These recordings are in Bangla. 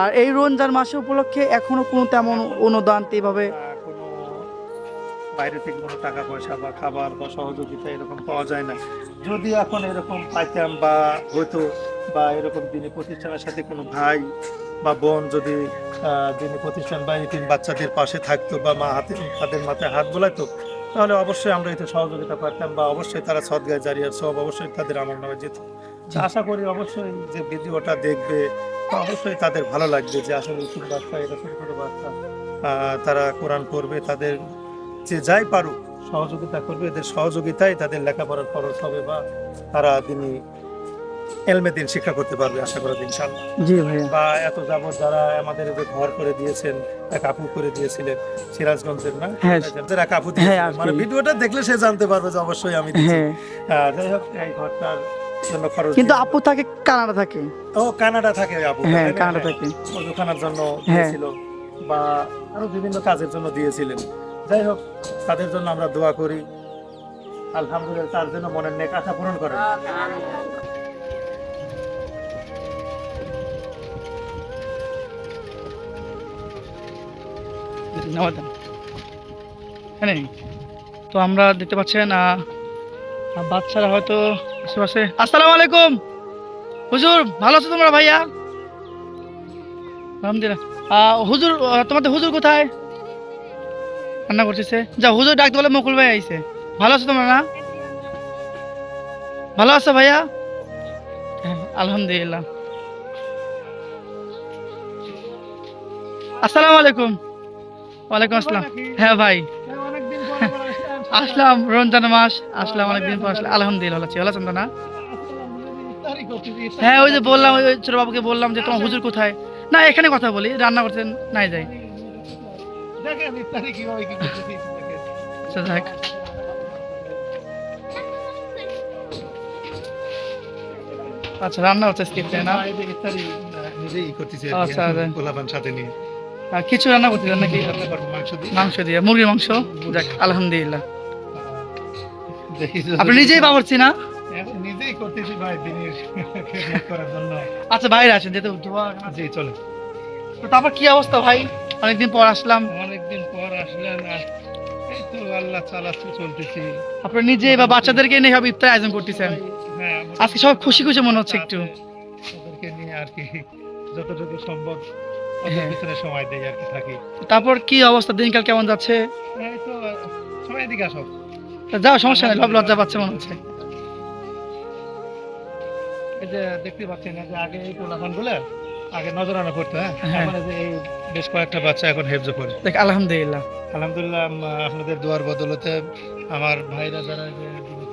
আর এই রমজান মাসে উপলক্ষে এখনও কোনো তেমন অনুদান এভাবে বাইরে থেকে কোনো টাকা পয়সা বা খাবার বা সহযোগিতা এরকম পাওয়া যায় না। যদি এখন এরকম পাইতাম বা হতো বা এরকম দিনে প্রতিষ্ঠানের সাথে কোনো ভাই বা বোন যদি দিনে প্রতিষ্ঠান বা এতিম বাচ্চাদের পাশে থাকতো বা মা হাতে, তাদের মাথায় হাত বোলাইতো, তাহলে অবশ্যই আমরা এতে সহযোগিতা পারতাম বা অবশ্যই তারা সদগায় জারিয়ার সব অবশ্যই তাদের আমার নামে যেত। আশা করি অবশ্যই যে ভিডিওটা দেখবে তো অবশ্যই তাদের ভালো লাগবে যে আসলে এতিম বাচ্চা এটা ছোট ছোট বাচ্চা তারা কোরআন পড়বে তাদের যে যাই পারুক সহযোগিতা করবে এদের সহযোগিতায় তাদের লেখাপড়ার খরচ হবে বা তারা তিনি এলমে দিন শিক্ষা করতে পারবে আশা করা ইনশাল্লাহ জি ভাইয়া বা এত যাবৎ যারা আমাদের যে ঘর করে দিয়েছেন এক আপু করে দিয়েছিলেন সিরাজগঞ্জের না হ্যাঁ। এক আপু হ্যাঁ। মানে ভিডিওটা দেখলে সে জানতে পারবে যে অবশ্যই আমি। হ্যাঁ যাই হোক এই ঘরটার জন্য খরচ কিন্তু আপু থাকে কানাডা থাকে। ও কানাডা থাকে আপু হ্যাঁ কানাডা থাকে। ওখানার জন্য হ্যাঁ। দিয়েছিল বা আরও বিভিন্ন কাজের জন্য দিয়েছিলেন। যাই হোক তাদের জন্য আমরা দোয়া করি। আলহামদুলিল্লাহ তার জন্য মনের নেক আশা পূরণ করেন। নেই। তো আমরা দেখতে পাচ্ছেন বাচ্চারা হয়তো হুজুর ভালো আছো তোমরা ভাইয়া? আলহামদুলিল্লাহ। হুজুর তোমাদের হুজুর কোথায়? রান্না করতেছে। যা হুজুর বলে মকুল ভাই ভালো আছো তোমরা না? ভালো আছো ভাইয়া? হ্যাঁ, আলহামদুলিল্লাহ। আসসালামু আলাইকুম। ওয়ালাইকুম আসসালাম। হ্যাঁ ভাই। আসলাম রমজান মাস আসলাম অনেকদিন পর আসলাম। আলহামদুলিল্লাহ ভালো আছি ভালো আছেন না? হ্যাঁ ওই যে বললাম ওই ছোট বাবুকে বললাম যে তোমার হুজুর কোথায়? না এখানে কথা বলি রান্না করতেন নাই যাই। আচ্ছা আচ্ছা রান্না হচ্ছে স্কিপে না? নিজেই করতেছি আচ্ছা। সাথে নিয়ে কিছু রান্না করতেছেন নাকি? মাংস দিয়ে। মাংস দিয়ে মুরগির মাংস? যাক আলহামদুলিল্লাহ। দেখি যদি- আপনি নিজেই বাবরছি না? নিজেই করতেছি ভাই দিনের করার জন্য। আচ্ছা বাইরে ধোয়া জি চলে তো তারপর কি অবস্থা ভাই? অনেকদিন পর আসলাম। অনেকদিন পর আসলেন এই তো আল্লাহ চালাচ্ছে চলতেছি। আপনি নিজে বা বাচ্চাদেরকে নিয়ে সব ইফতার আয়োজন করতেছেন? হ্যাঁ আজকে সব খুশি খুশি মনে হচ্ছে একটু। ওদেরকে নিয়ে আর কি যতটুকু সম্ভব ওদের হ্যাঁ। পিছনে সময় দেই আর কি থাকি। তারপর কি অবস্থা? দিনকাল কেমন যাচ্ছে? এই তো আসো। যাও সমস্যা নেই লজ্জা পাচ্ছে মনে হচ্ছে। এই যে দেখতে পাচ্ছেন যে আগে এই আগে নজরানা করতো হ্যাঁ? হ্যাঁ। এই যে এই বেশ কয়েকটা বাচ্চা এখন হেফজ করে। দেখ আলহামদুলিল্লাহ। আলহামদুলিল্লাহ আপনাদের দোয়ার বদলতে আমার ভাইরা যারা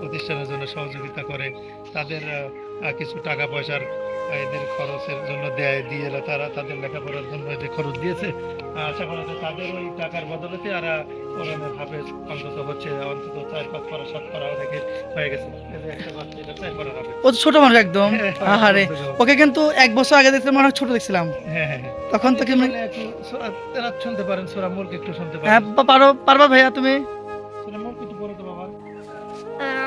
প্রতিষ্ঠানের জন্য সহযোগিতা করে তাদের কিছু টাকা পয়সার এদের খরচের জন্য দেয় দিয়ে তারা তাদের লেখাপড়ার জন্য যে খরচ দিয়েছে আশা করা যায় তাদের ওই টাকার বদলতে আর কোরআনের হাফেজ অন্তত হচ্ছে অন্তত চার পাঁচ পারা সাত পারা অনেকে হয়ে গেছে। ও ছোট মানুষ একদম। হ্যাঁ, আহারে ওকে কিন্তু এক বছর আগে দেখতে মনে ছোট দেখছিলাম। হ্যাঁ হ্যাঁ হ্যাঁ। তখন তো কি শুনতে পারেন সূরা মুলক একটু শুনতে হ্যাঁ পারেন। পারো পারবা ভাইয়া তুমি?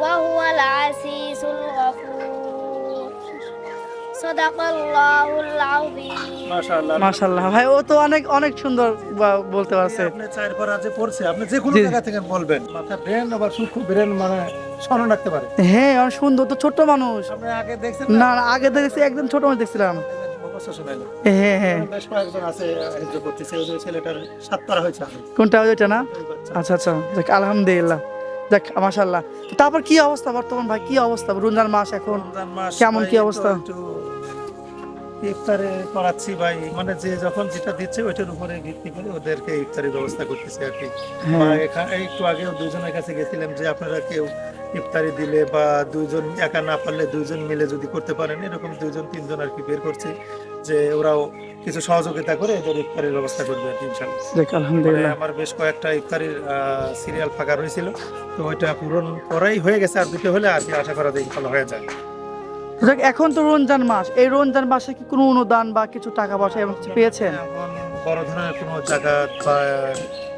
وهو العزيز الغفور صدق الله العظيم মাশাআল্লাহ মাশাল্লাহ ভাই ও তো অনেক অনেক সুন্দর বা- বলতে পারছে আপনি চার পারা যে পড়ছে আপনি যে কোনো জি। জায়গা থেকে বলবেন মাথা ব্রেন আবার সূক্ষ্ম ব্রেন মানে স্মরণ রাখতে পারে হ্যাঁ অনেক সুন্দর তো ছোট্ট মানুষ আপনি আগে দেখছেন না না, আগে দেখেছি একদম ছোট মানুষ দেখছিলাম মুখস্থ শোনাইলো। হ্যাঁ হ্যাঁ বেশ কয়েকজন আছে হেফজ করতেছে ওই যে ছেলেটার সাত পারা হয়েছে আগে। কোনটা ওইটা না ওই বাচ্চা। আচ্ছা আচ্ছা যাক আলহামদুলিল্লাহ যাক মাশাল্লাহ তারপর কি অবস্থা বর্তমান ভাই? কি অবস্থা? রমজান মাস এখন? কেমন কি অবস্থা? ইফতারে করাচ্ছি ভাই। মানে যে যখন যেটা দিচ্ছে ওইটার উপরে ভিত্তি করে ওদেরকে ইফতারের ব্যবস্থা করতেছি আর কি। হ্যাঁ। একটু আগেও দুজনের কাছে গেছিলাম যে আপনারা কেউ ইফতারি দিলে বা দুইজন একা না পারলে দুইজন মিলে যদি করতে পারেন এরকম দুইজন তিনজন আর কি বের করছি। যে ওরাও কিছু সহযোগিতা করে এদের ইফতারের ব্যবস্থা করবে মানে আলহামদুলিল্লাহ। আমার বেশ কয়েকটা ইফতারির সিরিয়াল ফাঁকা রয়েছিল। তো ওইটা পূরণ করাই হয়ে গেছে আর দুটো হলে আর কি আশা করা যায় ভালো হয়ে যায় দেখ এখন তো রমজান মাস। এই রমজান মাসে কি কোনো অনুদান বা কিছু টাকা পয়সা এমন কিছু পেয়েছেন? বড় ধরনের কোনো জায়গা বা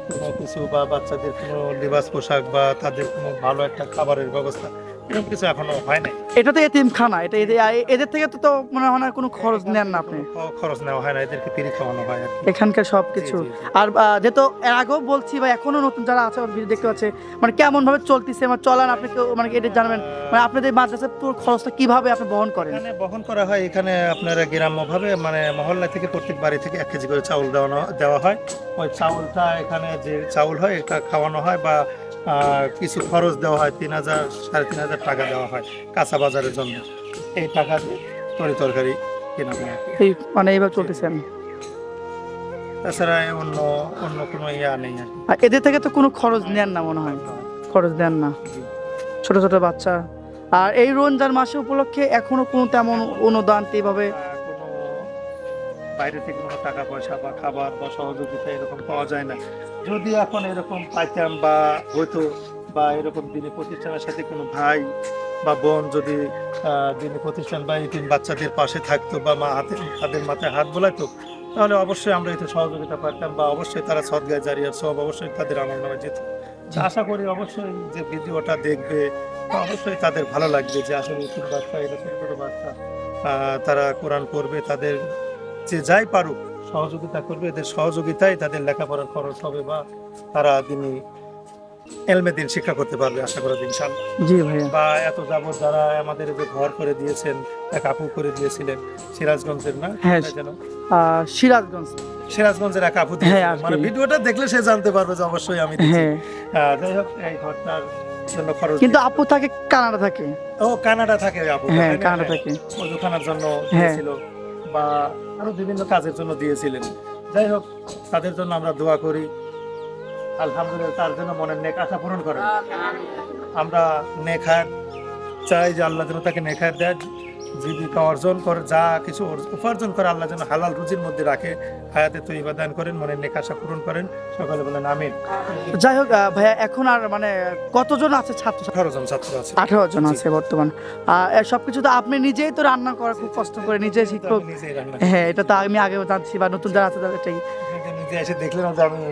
কোনো কিছু বা বাচ্চাদের কোনো লিবাস পোশাক বা তাদের কোনো ভালো একটা খাবারের ব্যবস্থা এরকম কিছু এখনও হয় নাই? এটা তো এতিমখানা এটা এদের এদের থেকে তো মনে হয় না কোনো খরচ নেন না আপনি। খরচ নেওয়া হয় না এদেরকে পিড়ি খাওয়ানো হয় এখানকার সব কিছু। আর যেহেতু এর আগেও বলছি বা এখনও নতুন যারা আছে ভিডিও দেখতে পাচ্ছে মানে কেমন ভাবে চলতেছে মানে চলান আপনি কেউ মানে এটা জানবেন মানে আপনাদের মাদ্রাসার পুরো খরচটা কীভাবে আপনি বহন করেন? এখানে বহন করা হয় এখানে আপনার গ্রাম্যভাবে মানে মহল্লা থেকে প্রত্যেক বাড়ি থেকে এক কেজি করে চাউল দেওয়ানো দেওয়া হয়। ওই চাউলটা এখানে যে চাউল হয় এটা খাওয়ানো হয় বা কিছু খরচ দেওয়া হয় তিন হাজার সাড়ে তিন হাজার টাকা দেওয়া হয় কাঁচা বাজারের জন্য। এই টাকা দিয়ে তরি তরকারি কেনা এই মানে এইভাবে চলতেছেন তাছাড়া অন্য অন্য কোনো ইয়া নেই আর এদের থেকে তো কোনো খরচ নেন না মনে হয়। খরচ দেন না। ছোট ছোট বাচ্চা। আর এই রমজান মাসে উপলক্ষে এখনও কোনো তেমন অনুদান এইভাবে বাইরে থেকে কোনো টাকা পয়সা বা খাবার বা সহযোগিতা এরকম পাওয়া যায় না। যদি এখন এরকম পাইতাম বা হয়তো বা এরকম দিনী প্রতিষ্ঠানের সাথে কোনো ভাই বা বোন যদি দিনে প্রতিষ্ঠান বা এই তিন বাচ্চাদের পাশে থাকতো বা মা হাতে, তাদের মাথায় হাত বোলাইতো, তাহলে অবশ্যই আমরা এতে সহযোগিতা পারতাম বা অবশ্যই তারা সদগায় জারিয়ার সব অবশ্যই তাদের আমার নামে যেত। আশা করি অবশ্যই যে ভিডিওটা দেখবে অবশ্যই তাদের ভালো লাগবে যে আসলে এই তিন বাচ্চা ছোট ছোট বাচ্চা তারা কোরআন পড়বে, তাদের যে যাই পারুক সহযোগিতা করবে এদের সহযোগিতায় তাদের লেখাপড়ার খরচ হবে বা তারা তিনি এলমে দিন শিক্ষা করতে পারবে আশা করা দিন জি বা এত যাবত যারা আমাদের যে ঘর করে দিয়েছেন এক আপু করে দিয়েছিলেন সিরাজগঞ্জের না? হ্যাঁ। যেন? সিরাজগঞ্জ। সিরাজগঞ্জের এক আপু হ্যাঁ। মানে ভিডিওটা দেখলে সে জানতে পারবে যে অবশ্যই আমি হ্যাঁ। যাই হোক এই ঘরটার জন্য খরচ কিন্তু আপু থাকে কানাডা থাকে। ও কানাডা থাকে আপু হ্যাঁ কানাডা থাকে। ওজুখানার জন্য হ্যাঁ। দিয়েছিল। বা আরও বিভিন্ন কাজের জন্য দিয়েছিলেন। যাই হোক, তাদের জন্য আমরা দোয়া করি। আলহামদুলিল্লাহ, তার জন্য মনের নেক আশা পূরণ করেন। আমরা নেখার চাই যে আল্লাহ যেন তাকে নেখার দেয় জীবিকা অর্জন করে যা কিছু উপার্জন করে আল্লাহ যেন হালাল রুজির মধ্যে রাখে। হায়াতে তো দান করেন মনের নেক আশা পূরণ করেন। সকালে বলেন আমিন। যাই হোক ভাইয়া এখন আর মানে কতজন আছে ছাত্র? আঠারো জন ছাত্র আছে। আঠারো জন আছে বর্তমান। আর সবকিছু তো আপনি নিজেই তো রান্না করা খুব কষ্ট করে নিজে শিক্ষক। নিজেই রান্না হ্যাঁ এটা তো আমি আগেও জানছি বা নতুন যারা আছে তাদের নিজে এসে দেখলেন আমি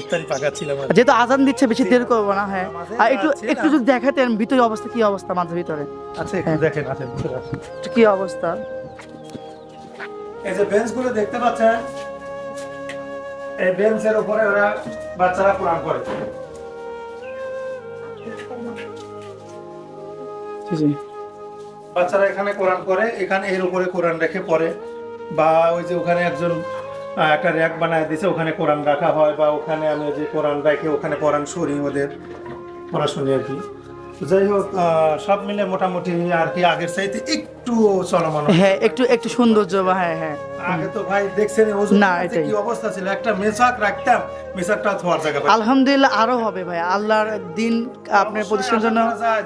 ইফতারি পাকাচ্ছিলাম আর যেহেতু আজান দিচ্ছে বেশি দেরি করব না হ্যাঁ। আর একটু একটু যদি দেখাতেন ভিতরে অবস্থা কি অবস্থা মাঝে ভিতরে? আচ্ছা একটু হ্যাঁ। দেখেন আসেন। একটু কি অবস্থা? এই যে দেখতে পাচ্ছেন এই বেঞ্চের উপরে ওরা বাচ্চারা কোরআন জি বাচ্চারা এখানে কোরআন করে এখানে এর উপরে কোরআন রেখে পড়ে। বা ওই যে ওখানে একজন একটা র্যাক বানায় দিছে, ওখানে কোরআন রাখা হয় বা ওখানে আমি যে কোরআন রাখি, ওখানে কোরআন শুনি ওদের পড়াশুনি আর কি। যাই হোক সব মিলে মোটামুটি আর কি আগের চাইতে একটু চলমান হ্যাঁ একটু একটু সৌন্দর্য হ্যাঁ হ্যাঁ। আগে তো ভাই দেখছেন না, এটাই। কি অবস্থা ছিল? একটা মেসাক রাখতাম মেসাকটা থোয়ার জায়গা আলহামদুলিল্লাহ আরও হবে ভাই আল্লাহর দিন আপনার প্রতিষ্ঠানের জন্য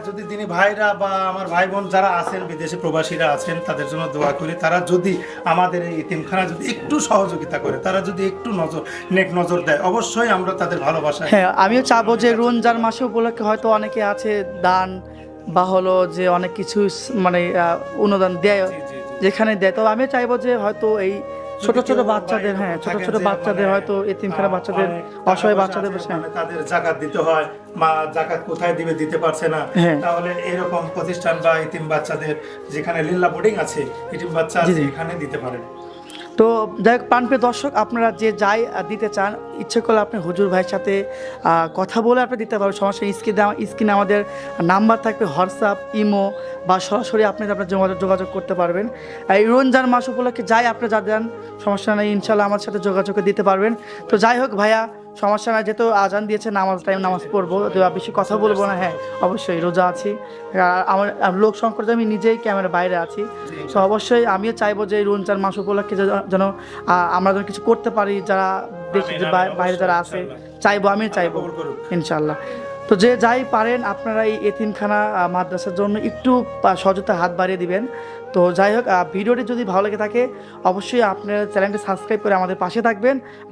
যদি তিনি ভাইরা বা আমার ভাই বোন যারা আছেন বিদেশে প্রবাসীরা আছেন তাদের জন্য দোয়া করি। তারা যদি আমাদের এই ইতিমখানা যদি একটু সহযোগিতা করে তারা যদি একটু নজর নেক নজর দেয় অবশ্যই আমরা তাদের ভালোবাসা হ্যাঁ আমিও চাবো যে রমজান মাসে উপলক্ষে হয়তো অনেকে আছে দান বা হলো যে অনেক কিছু মানে অনুদান দেয়। যেখানে দেয়। তো আমি চাইব যে হয়তো এই ছোট ছোট বাচ্চাদের হ্যাঁ ছোট ছোট বাচ্চাদের মানে, হয়তো এতিমখানা বাচ্চাদের অসহায় বাচ্চাদের বসে মানে তাদের জাকাত দিতে হয় মা জাকাত কোথায় দিবে দিতে পারছে না। হ্যাঁ। তাহলে এরকম প্রতিষ্ঠান বা ইতিম বাচ্চাদের যেখানে লিল্লা বোর্ডিং আছে ইতিম বাচ্চা আছে এখানে দিতে পারেন তো যাই হোক পানপে দর্শক, আপনারা যে যাই দিতে চান, ইচ্ছে করলে আপনি হুজুর ভাইয়ের সাথে কথা বলে আপনি দিতে পারবেন। সমস্যা স্ক্রিনে স্ক্রিনে আমাদের নাম্বার থাকবে, হোয়াটসঅ্যাপ, ইমো বা সরাসরি আপনি আপনার যোগাযোগ যোগাযোগ করতে পারবেন। এই রমজান মাস উপলক্ষে যাই আপনি যা দেন, সমস্যা নেই, ইনশাল্লাহ আমার সাথে যোগাযোগ দিতে পারবেন। তো যাই হোক ভাইয়া সমস্যা নাই, যেহেতু আজান দিয়েছে, নামাজ টাইম নামাজ পড়ব, তো বেশি কথা বলব না। হ্যাঁ অবশ্যই, রোজা আছি। আমার লোক সংকট আমি নিজেই ক্যামেরা বাইরে আছি। তো অবশ্যই আমিও চাইব যে রমজান মাস উপলক্ষে যেন- আমরা যেন কিছু করতে পারি, যারা দেশে বাইরে যারা আছে, চাইব, আমিও চাইব ইনশাল্লাহ তো যে যাই পারেন, আপনারা এই এতিমখানা মাদ্রাসার জন্য একটু সহযোগিতা হাত বাড়িয়ে দিবেন। তো যাই হোক ভিডিওটি যদি ভালো লেগে থাকে, অবশ্যই আপনারা চ্যানেলটি সাবস্ক্রাইব করে আমাদের পাশে থাকবেন।